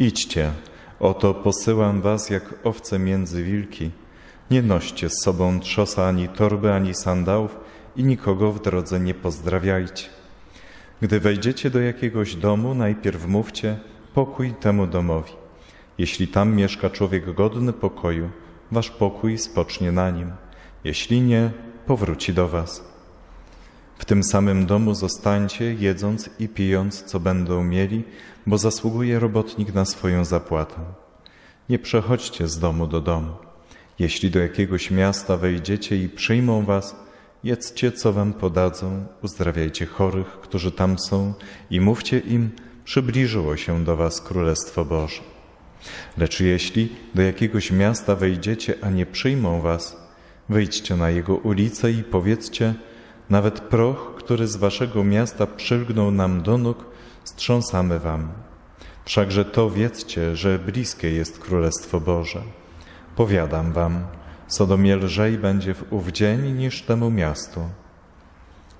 Idźcie, oto posyłam was jak owce między wilki. Nie noście z sobą trzosa ani torby, ani sandałów i nikogo w drodze nie pozdrawiajcie. Gdy wejdziecie do jakiegoś domu, najpierw mówcie pokój temu domowi. Jeśli tam mieszka człowiek godny pokoju, wasz pokój spocznie na nim. Jeśli nie, powróci do was. W tym samym domu zostańcie, jedząc i pijąc, co będą mieli, bo zasługuje robotnik na swoją zapłatę. Nie przechodźcie z domu do domu. Jeśli do jakiegoś miasta wejdziecie i przyjmą was, jedzcie, co wam podadzą, uzdrawiajcie chorych, którzy tam są i mówcie im, przybliżyło się do was Królestwo Boże. Lecz jeśli do jakiegoś miasta wejdziecie, a nie przyjmą was, wyjdźcie na jego ulicę i powiedzcie, nawet proch, który z waszego miasta przylgnął nam do nóg, strząsamy wam. Wszakże to wiedzcie, że bliskie jest Królestwo Boże. Powiadam wam, Sodomie lżej będzie w ów dzień niż temu miastu.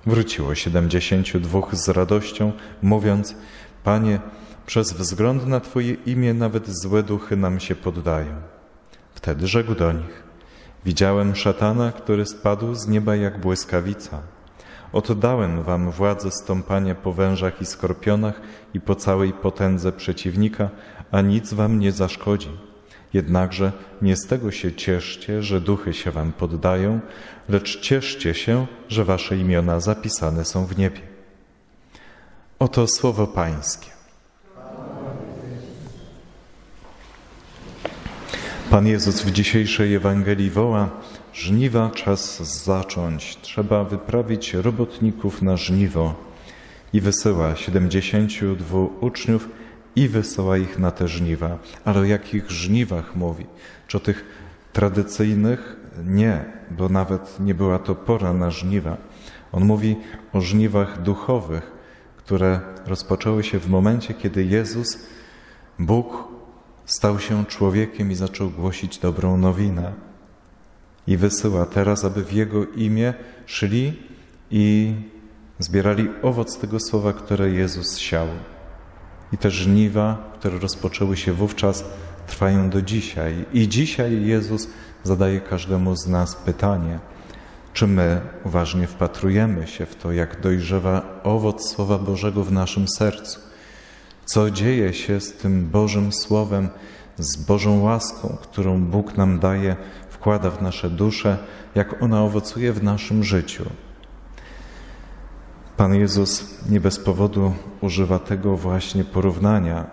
Wróciło siedemdziesięciu dwóch z radością, mówiąc, Panie, przez wzgląd na Twoje imię nawet złe duchy nam się poddają. Wtedy rzekł do nich, widziałem szatana, który spadł z nieba jak błyskawica. Oddałem wam władzę stąpania po wężach i skorpionach i po całej potędze przeciwnika, a nic wam nie zaszkodzi. Jednakże nie z tego się cieszcie, że duchy się wam poddają, lecz cieszcie się, że wasze imiona zapisane są w niebie. Oto słowo Pańskie. Pan Jezus w dzisiejszej Ewangelii woła: Żniwa czas zacząć, trzeba wyprawić robotników na żniwo. I wysyła siedemdziesięciu dwóch uczniów i wysyła ich na te żniwa. Ale o jakich żniwach mówi? Czy o tych tradycyjnych? Nie, bo nawet nie była to pora na żniwa. On mówi o żniwach duchowych, które rozpoczęły się w momencie, kiedy Jezus, Bóg, stał się człowiekiem i zaczął głosić dobrą nowinę. I wysyła teraz, aby w Jego imię szli i zbierali owoc tego słowa, które Jezus siał. I te żniwa, które rozpoczęły się wówczas, trwają do dzisiaj. I dzisiaj Jezus zadaje każdemu z nas pytanie, czy my uważnie wpatrujemy się w to, jak dojrzewa owoc Słowa Bożego w naszym sercu. Co dzieje się z tym Bożym Słowem, z Bożą łaską, którą Bóg nam daje, wkłada w nasze dusze, jak ona owocuje w naszym życiu. Pan Jezus nie bez powodu używa tego właśnie porównania.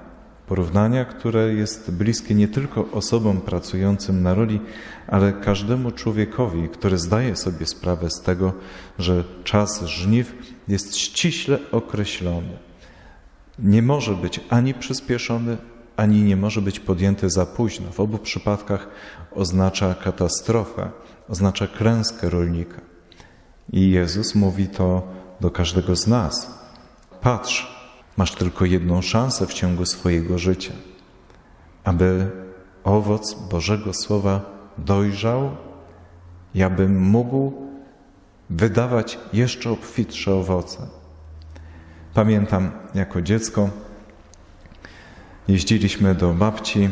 Porównania, które jest bliskie nie tylko osobom pracującym na roli, ale każdemu człowiekowi, który zdaje sobie sprawę z tego, że czas żniw jest ściśle określony. Nie może być ani przyspieszony, ani nie może być podjęty za późno. W obu przypadkach oznacza katastrofę, oznacza klęskę rolnika. I Jezus mówi to do każdego z nas. Patrz, masz tylko jedną szansę w ciągu swojego życia, aby owoc Bożego Słowa dojrzał i abym mógł wydawać jeszcze obfitsze owoce. Pamiętam jako dziecko, jeździliśmy do babci,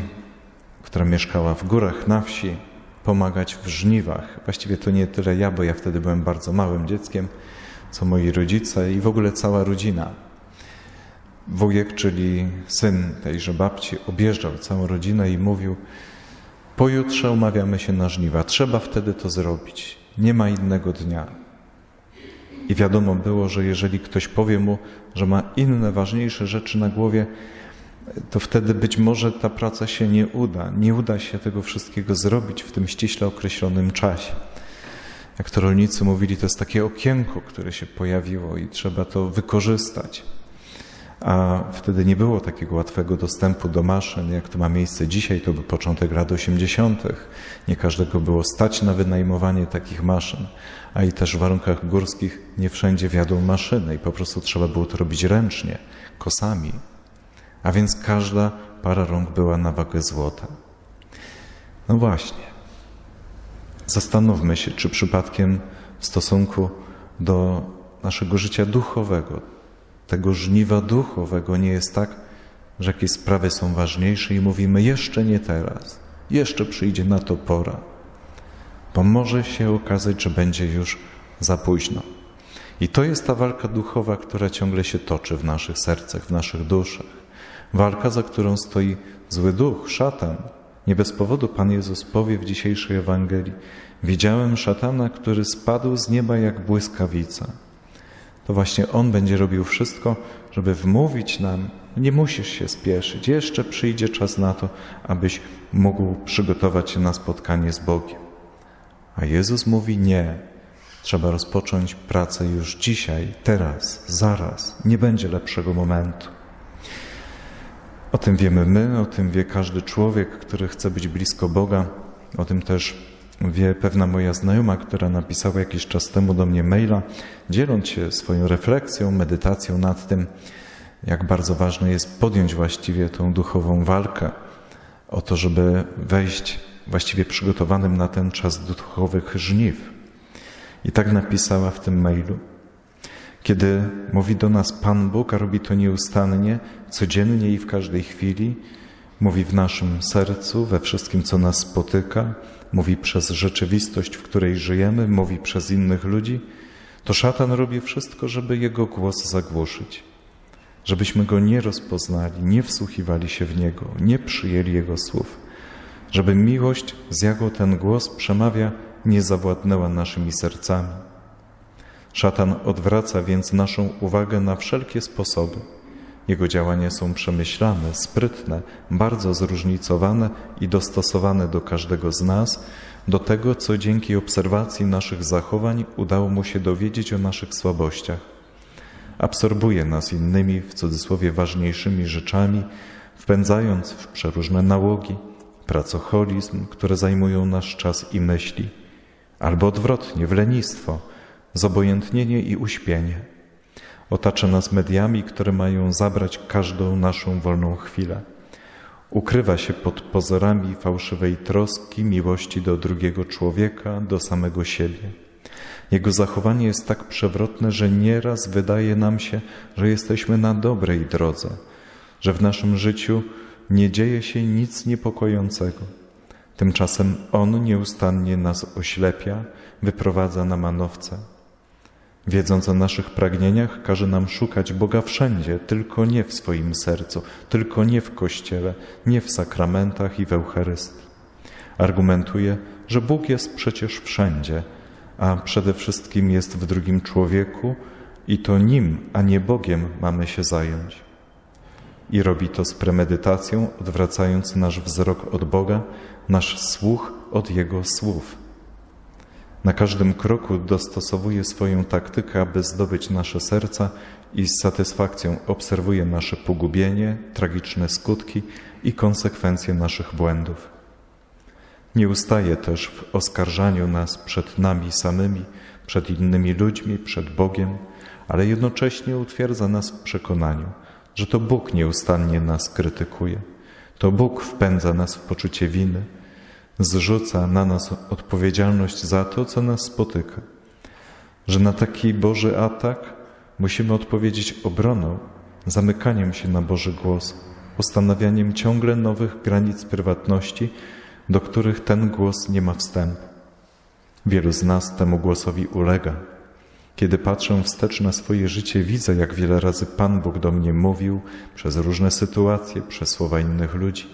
która mieszkała w górach na wsi, pomagać w żniwach. Właściwie to nie tyle ja, bo ja wtedy byłem bardzo małym dzieckiem, co moi rodzice i w ogóle cała rodzina. Wujek, czyli syn tejże babci, objeżdżał całą rodzinę i mówił: Pojutrze umawiamy się na żniwa, trzeba wtedy to zrobić. Nie ma innego dnia. I wiadomo było, że jeżeli ktoś powie mu, że ma inne, ważniejsze rzeczy na głowie, to wtedy być może ta praca się nie uda. Nie uda się tego wszystkiego zrobić w tym ściśle określonym czasie. Jak to rolnicy mówili, to jest takie okienko, które się pojawiło i trzeba to wykorzystać. A wtedy nie było takiego łatwego dostępu do maszyn, jak to ma miejsce dzisiaj, to był początek lat 80. Nie każdego było stać na wynajmowanie takich maszyn, a i też w warunkach górskich nie wszędzie wiadą maszyny i po prostu trzeba było to robić ręcznie, kosami. A więc każda para rąk była na wagę złota. No właśnie. Zastanówmy się, czy przypadkiem w stosunku do naszego życia duchowego, tego żniwa duchowego nie jest tak, że jakieś sprawy są ważniejsze i mówimy jeszcze nie teraz, jeszcze przyjdzie na to pora, bo może się okazać, że będzie już za późno. I to jest ta walka duchowa, która ciągle się toczy w naszych sercach, w naszych duszach. Walka, za którą stoi zły duch, szatan. Nie bez powodu Pan Jezus powie w dzisiejszej Ewangelii: Widziałem szatana, który spadł z nieba jak błyskawica. To właśnie on będzie robił wszystko, żeby wmówić nam: Nie musisz się spieszyć, jeszcze przyjdzie czas na to, abyś mógł przygotować się na spotkanie z Bogiem. A Jezus mówi: Nie. Trzeba rozpocząć pracę już dzisiaj, teraz, zaraz. Nie będzie lepszego momentu. O tym wiemy my, o tym wie każdy człowiek, który chce być blisko Boga. O tym też wie pewna moja znajoma, która napisała jakiś czas temu do mnie maila, dzieląc się swoją refleksją, medytacją nad tym, jak bardzo ważne jest podjąć właściwie tą duchową walkę o to, żeby wejść właściwie przygotowanym na ten czas duchowych żniw. I tak napisała w tym mailu. Kiedy mówi do nas Pan Bóg, a robi to nieustannie, codziennie i w każdej chwili, mówi w naszym sercu, we wszystkim, co nas spotyka, mówi przez rzeczywistość, w której żyjemy, mówi przez innych ludzi, to szatan robi wszystko, żeby jego głos zagłuszyć. Żebyśmy go nie rozpoznali, nie wsłuchiwali się w niego, nie przyjęli jego słów. Żeby miłość, z jaką ten głos przemawia, nie zawładnęła naszymi sercami. Szatan odwraca więc naszą uwagę na wszelkie sposoby. Jego działania są przemyślane, sprytne, bardzo zróżnicowane i dostosowane do każdego z nas, do tego, co dzięki obserwacji naszych zachowań udało mu się dowiedzieć o naszych słabościach. Absorbuje nas innymi, w cudzysłowie, ważniejszymi rzeczami, wpędzając w przeróżne nałogi, pracocholizm, które zajmują nasz czas i myśli, albo odwrotnie, w lenistwo, zobojętnienie i uśpienie. Otacza nas mediami, które mają zabrać każdą naszą wolną chwilę. Ukrywa się pod pozorami fałszywej troski, miłości do drugiego człowieka, do samego siebie. Jego zachowanie jest tak przewrotne, że nieraz wydaje nam się, że jesteśmy na dobrej drodze, że w naszym życiu nie dzieje się nic niepokojącego. Tymczasem On nieustannie nas oślepia, wyprowadza na manowce. Wiedząc o naszych pragnieniach, każe nam szukać Boga wszędzie, tylko nie w swoim sercu, tylko nie w Kościele, nie w sakramentach i w Eucharystii. Argumentuje, że Bóg jest przecież wszędzie, a przede wszystkim jest w drugim człowieku i to nim, a nie Bogiem mamy się zająć. I robi to z premedytacją, odwracając nasz wzrok od Boga, nasz słuch od Jego słów. Na każdym kroku dostosowuje swoją taktykę, aby zdobyć nasze serca i z satysfakcją obserwuje nasze pogubienie, tragiczne skutki i konsekwencje naszych błędów. Nie ustaje też w oskarżaniu nas przed nami samymi, przed innymi ludźmi, przed Bogiem, ale jednocześnie utwierdza nas w przekonaniu, że to Bóg nieustannie nas krytykuje. To Bóg wpędza nas w poczucie winy, zrzuca na nas odpowiedzialność za to, co nas spotyka. Że na taki Boży atak musimy odpowiedzieć obroną, zamykaniem się na Boży głos, ustanawianiem ciągle nowych granic prywatności, do których ten głos nie ma wstępu. Wielu z nas temu głosowi ulega. Kiedy patrzę wstecz na swoje życie, widzę, jak wiele razy Pan Bóg do mnie mówił przez różne sytuacje, przez słowa innych ludzi.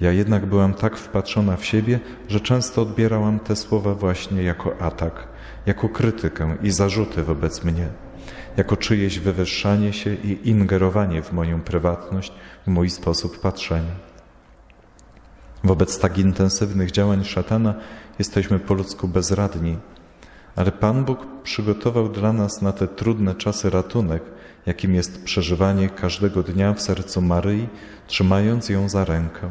Ja jednak byłam tak wpatrzona w siebie, że często odbierałam te słowa właśnie jako atak, jako krytykę i zarzuty wobec mnie, jako czyjeś wywyższanie się i ingerowanie w moją prywatność, w mój sposób patrzenia. Wobec tak intensywnych działań szatana jesteśmy po ludzku bezradni, Ale Pan Bóg przygotował dla nas na te trudne czasy ratunek, jakim jest przeżywanie każdego dnia w sercu Maryi, trzymając ją za rękę.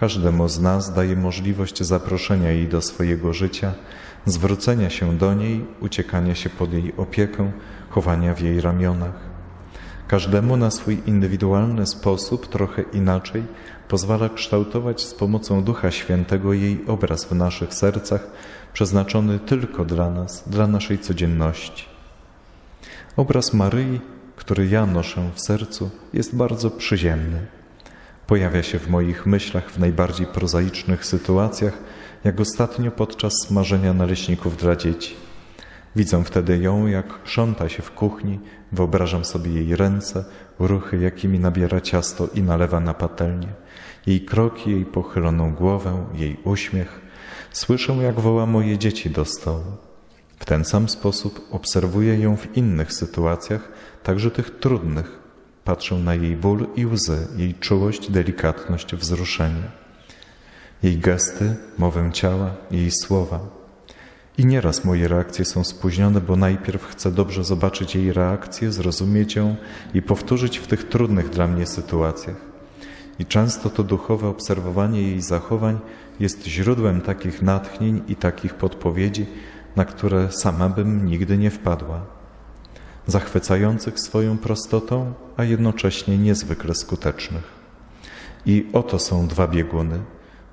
Każdemu z nas daje możliwość zaproszenia jej do swojego życia, zwrócenia się do niej, uciekania się pod jej opiekę, chowania w jej ramionach. Każdemu na swój indywidualny sposób, trochę inaczej, pozwala kształtować z pomocą Ducha Świętego jej obraz w naszych sercach, przeznaczony tylko dla nas, dla naszej codzienności. Obraz Maryi, który ja noszę w sercu, jest bardzo przyziemny. Pojawia się w moich myślach w najbardziej prozaicznych sytuacjach, jak ostatnio podczas smażenia naleśników dla dzieci. Widzę wtedy ją, jak krząta się w kuchni, wyobrażam sobie jej ręce, ruchy, jakimi nabiera ciasto i nalewa na patelnię, jej kroki, jej pochyloną głowę, jej uśmiech. Słyszę, jak woła moje dzieci do stołu. W ten sam sposób obserwuję ją w innych sytuacjach, także tych trudnych. Patrzę na jej ból i łzy, jej czułość, delikatność, wzruszenie. Jej gesty, mowę ciała, jej słowa. I nieraz moje reakcje są spóźnione, bo najpierw chcę dobrze zobaczyć jej reakcję, zrozumieć ją i powtórzyć w tych trudnych dla mnie sytuacjach. I często to duchowe obserwowanie jej zachowań jest źródłem takich natchnień i takich podpowiedzi, na które sama bym nigdy nie wpadła. Zachwycających swoją prostotą, a jednocześnie niezwykle skutecznych. I oto są dwa bieguny,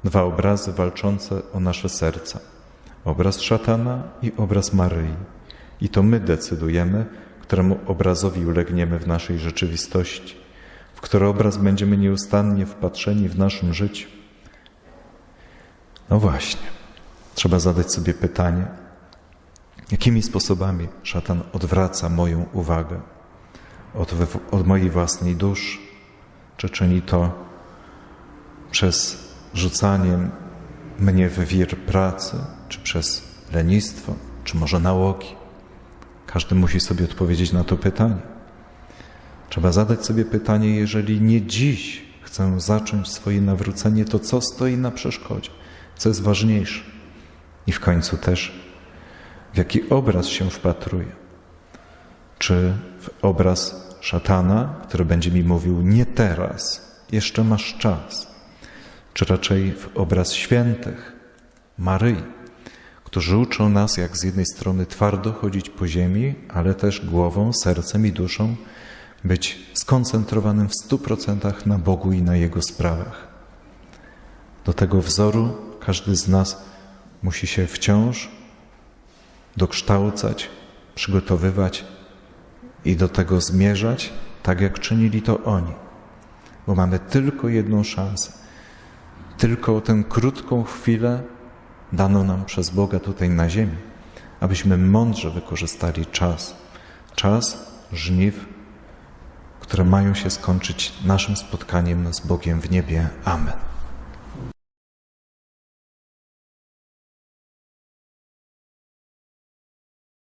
dwa obrazy walczące o nasze serca. Obraz szatana i obraz Maryi. I to my decydujemy, któremu obrazowi ulegniemy w naszej rzeczywistości, w który obraz będziemy nieustannie wpatrzeni w naszym życiu. No właśnie, trzeba zadać sobie pytanie, jakimi sposobami szatan odwraca moją uwagę od, od mojej własnej duszy, czy czyni to przez rzucanie mnie w wir pracy, czy przez lenistwo, czy może nałogi. Każdy musi sobie odpowiedzieć na to pytanie. Trzeba zadać sobie pytanie, jeżeli nie dziś chcę zacząć swoje nawrócenie, to co stoi na przeszkodzie? Co jest ważniejsze? I w końcu też, w jaki obraz się wpatruję? Czy w obraz szatana, który będzie mi mówił nie teraz, jeszcze masz czas, czy raczej w obraz świętych, Maryi, którzy uczą nas, jak z jednej strony twardo chodzić po ziemi, ale też głową, sercem i duszą być skoncentrowanym w stu procentach na Bogu i na Jego sprawach. Do tego wzoru każdy z nas musi się wciąż dokształcać, przygotowywać i do tego zmierzać, tak jak czynili to oni. Bo mamy tylko jedną szansę, tylko tę krótką chwilę dano nam przez Boga tutaj na ziemi, abyśmy mądrze wykorzystali czas, czas żniw, które mają się skończyć naszym spotkaniem z Bogiem w niebie. Amen.